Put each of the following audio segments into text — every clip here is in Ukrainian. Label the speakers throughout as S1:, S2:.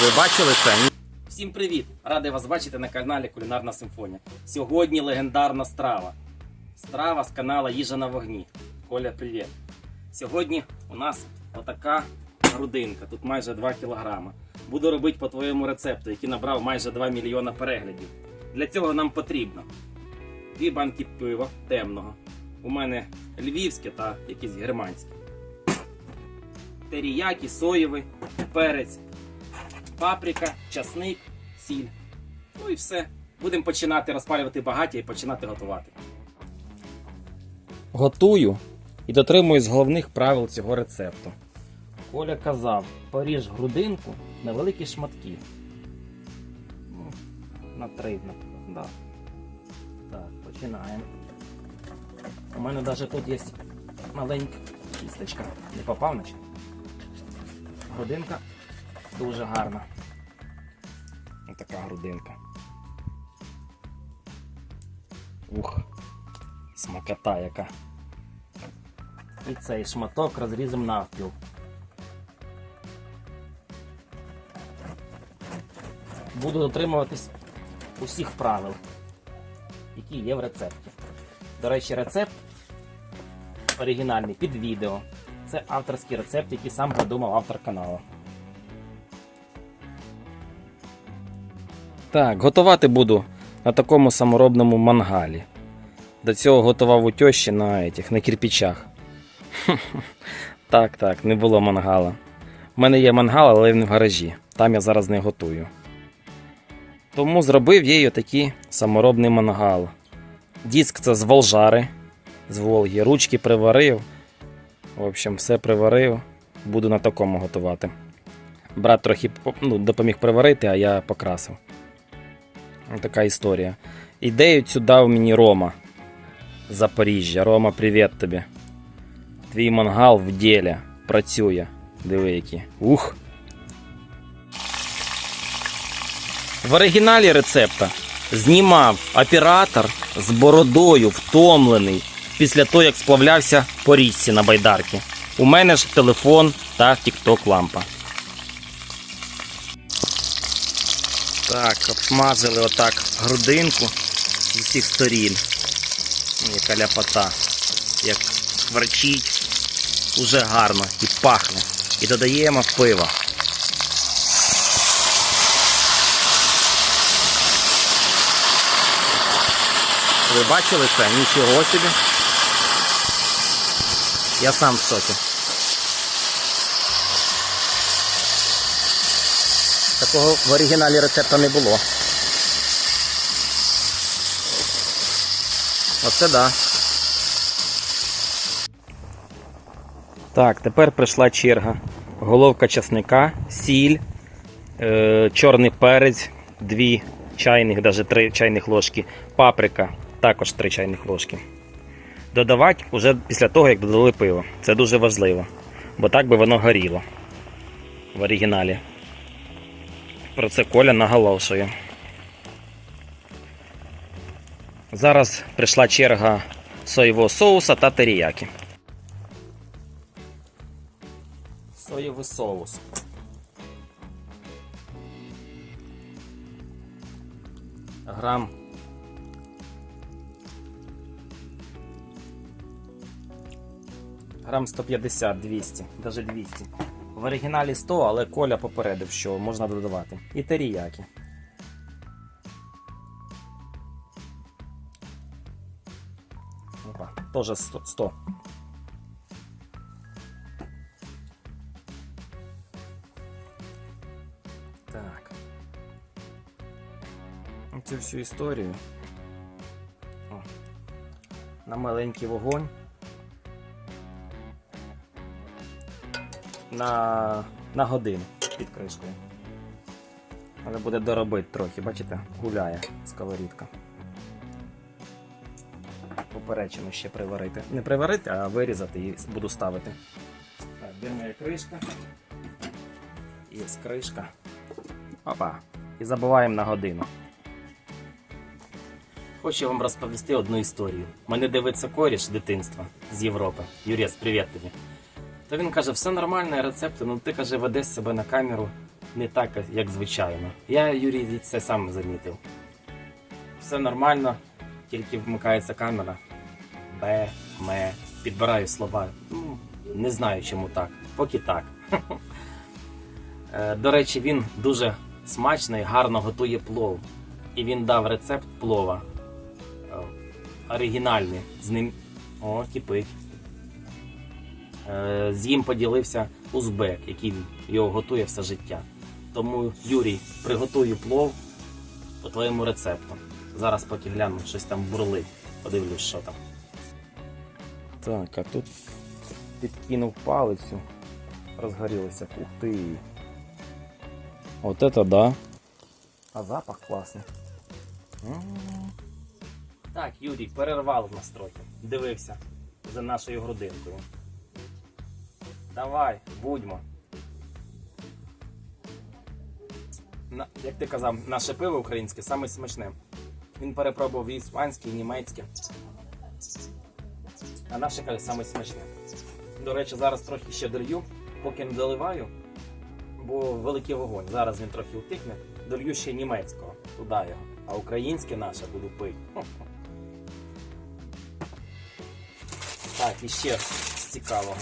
S1: Ви бачили це?
S2: Всім привіт! Радий вас бачити на каналі Кулінарна Симфонія. Сьогодні легендарна страва. Страва з канала Їжа на вогні. Коля, привіт! Сьогодні у нас отака грудинка, тут майже 2 кілограма. Буду робити по твоєму рецепту, який набрав майже 2 мільйона переглядів. Для цього нам потрібно дві банки пива темного. У мене львівське та якісь германське. Теріякі, соєвий, перець, паприка, часник, сіль. Ну і все. Будемо починати розпалювати багаття і починати готувати. Готую і дотримуюсь головних правил цього рецепту. Коля казав, поріж грудинку на великі шматки. Ну, на три. Да. Так, починаємо. У мене навіть тут є маленька кісточка. Не попав наче. Грудинка дуже гарна. Така грудинка. Ух, смакота яка. І цей шматок розрізом навпіл. Буду дотримуватись усіх правил, які є в рецепті. До речі, рецепт оригінальний під відео. Це авторський рецепт, який сам придумав автор каналу. Так, готувати буду на такому саморобному мангалі. До цього готував у тещі на, этих, на кирпичах. Так, так, не було мангала. У мене є мангал, але він в гаражі. Там я зараз не готую. Тому зробив їй отакий саморобний мангал. Диск це з Волжари, з Волги. Ручки приварив. В общем, все приварив. Буду на такому готувати. Брат трохи ну, допоміг приварити, а я покрасив. Така історія. Ідею цю дав мені Рома Запоріжжя. Рома, привіт тобі. Твій мангал в ділі працює. Диви які. Ух. В оригіналі рецепта знімав оператор з бородою втомлений після того, як сплавлявся по річці на байдарки. У мене ж телефон та тікток лампа. Так, обсмажили отак грудинку з усіх сторін. Ну, Яка ляпота. Як хварчить, уже гарно і пахне. І додаємо пиво. Ви бачили це? Нічого собі. Я сам в шокі. Такого в оригіналі рецепта не було. Оце да. Так, тепер прийшла черга. Головка часника, сіль, е, чорний перець, дві чайних, навіть три чайних ложки, паприка, також три чайних ложки. Додавати вже після того, як додали пиво. Це дуже важливо, бо так би воно горіло в оригіналі. Про це Коля наголошує. Зараз прийшла черга соєвого соуса та теріяки. Соєвий соус. Грам. Грам 150-200, навіть 200. В оригіналі 100, але Коля попередив, що можна додавати. І теріяки. Опа, теж 100. 100. Так. Цю всю історію. О. На маленький вогонь. На, на годину під кришкою. Але буде доробити трохи, бачите, гуляє сковорідка. Поперечину ще приварити. Не приварити, а вирізати і буду ставити. Так, де моя кришка? Є кришка. Опа. І забуваємо на годину. Хочу вам розповісти одну історію. Мене дивиться коріш дитинства з Європи. Юрєс, привіт тобі. То він каже, все нормально, рецепти, ну ти каже, ведеш себе на камеру не так, як звичайно. Я Юрій це сам замітив. Все нормально, тільки вмикається камера. Б, ме, підбираю слова. Ну, не знаю, чому так. Поки так. Е, До речі, він дуже смачний, гарно готує плов. І він дав рецепт плова. Е, Оригінальний. З ним. О, кипить. Е, З ним поділився узбек, який його готує все життя. Тому, Юрій, приготую плов по твоєму рецепту. Зараз поки гляну, щось там бурлить. Подивлюсь, що там. Так, а тут підкинув палицю. Розгорілося. Ух ти. От это да. А запах класний. М. Так, Юрій, перервав нас трохи. Дивився за нашою грудинкою. Давай, будьмо. На, як ти казав, наше пиво українське саме смачне. Він перепробував і іспанське, і німецьке. А наше каже саме смачне. До речі, зараз трохи ще долью, поки не доливаю, бо великий вогонь. Зараз він трохи утихне. Долью ще німецького, туди його. А українське наше буду пити. Так, і ще з цікавого.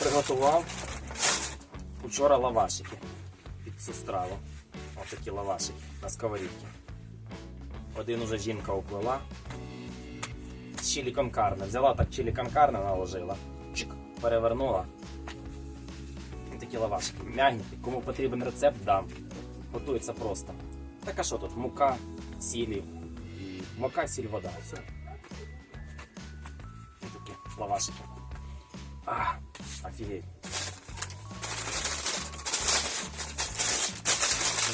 S2: Приготував вчора лавашики під цю страву. Ось такі лавашики на сковорідці. Один уже жінка оплила. Чилі конкарне. Взяла так чилі конкарне, наложила. Чик, перевернула. Ось такі лавашики. Мягенькі. Кому потрібен рецепт, дам. Готується просто. Так а що тут? Мука, сілі. І мука, сіль, вода. Все. Ось такі лавашики. А, офігеть.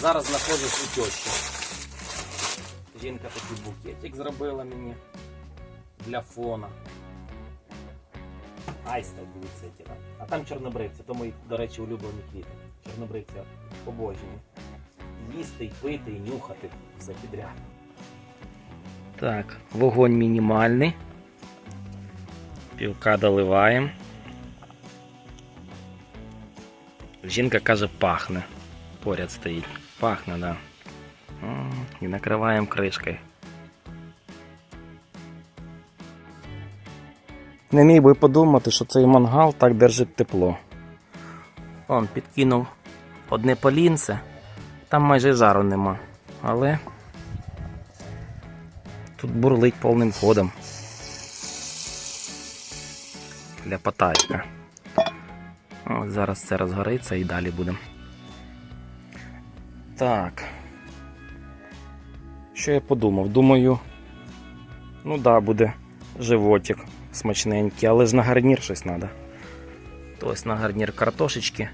S2: Зараз знаходжусь у тещі. Жінка такий букетик зробила мені для фона. Які там. А там чорнобривці, то мої, до речі, улюблені квіти. Чорнобривці обожнюю. Їсти, і пити, і нюхати, все підряд. Так, вогонь мінімальний. Півка доливаємо. Жінка каже, пахне. Поряд стоїть. Пахне, да. І накриваємо кришкою. Не міг би подумати, що цей мангал так держить тепло. Он підкинув одне полінце, там майже жару нема. Але тут бурлить повним ходом. Ляпотачка. Ось зараз це розгориться і далі будемо. Так. Що я подумав? Думаю, ну да, буде животик смачненький, але ж на гарнір щось треба. Ось на гарнір картошечки.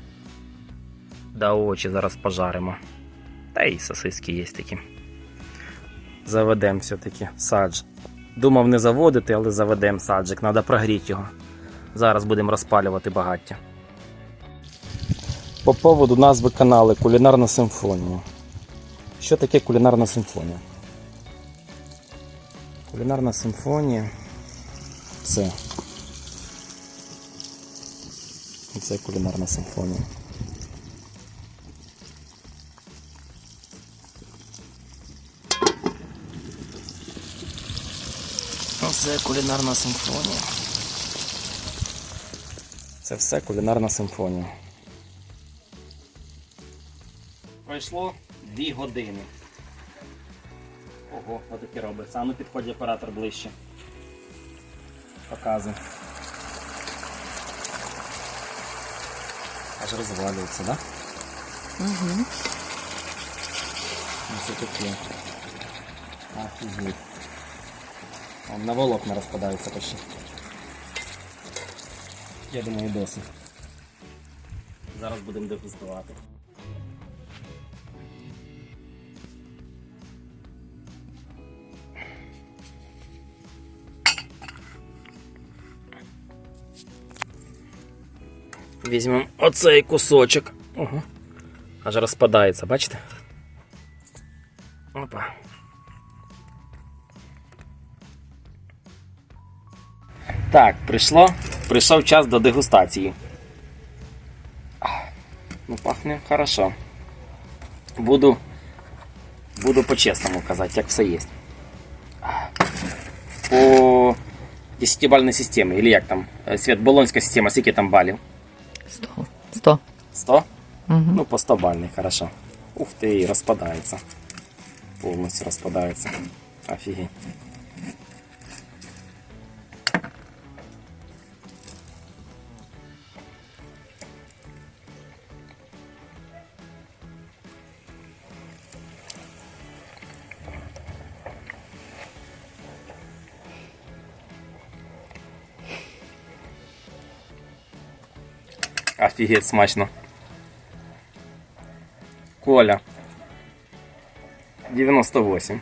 S2: Да очі зараз пожаримо. Та і сосиски є такі. Заведемо все-таки садж. Думав не заводити, але заведемо саджик, треба прогріти його. Зараз будемо розпалювати багаття. По поводу назви каналу Кулінарна симфонія. Що таке кулінарна симфонія? Кулінарна симфонія це. Це кулінарна симфонія. Це кулінарна симфонія. Це все кулінарна симфонія. Пройшло 2 години. Ого, отаке робиться. А ну підходь оператор ближче. Показуй. Аж розвалюється, так? Да?
S1: Угу.
S2: Ну, Це таке. Офігеть. Он на волокна розпадається почти. Я думаю, досить. Зараз будемо дегустувати. Візьмемо оцей кусочок. Ого. Аж розпадається, бачите? Опа. Так, прийшло. Прийшов час до дегустації. Ну, пахне хорошо. Буду, буду по-чесному казати, як все є. По 10-бальній системі, или як там? Е, Болонська система, скільки там балів?
S1: Сто. Сто.
S2: 100?
S1: Угу.
S2: Ну, по 100 бальный, хорошо. Ух ты, распадается. Полностью распадается. Офигеть. Офигеть, смачно. Коля. 98.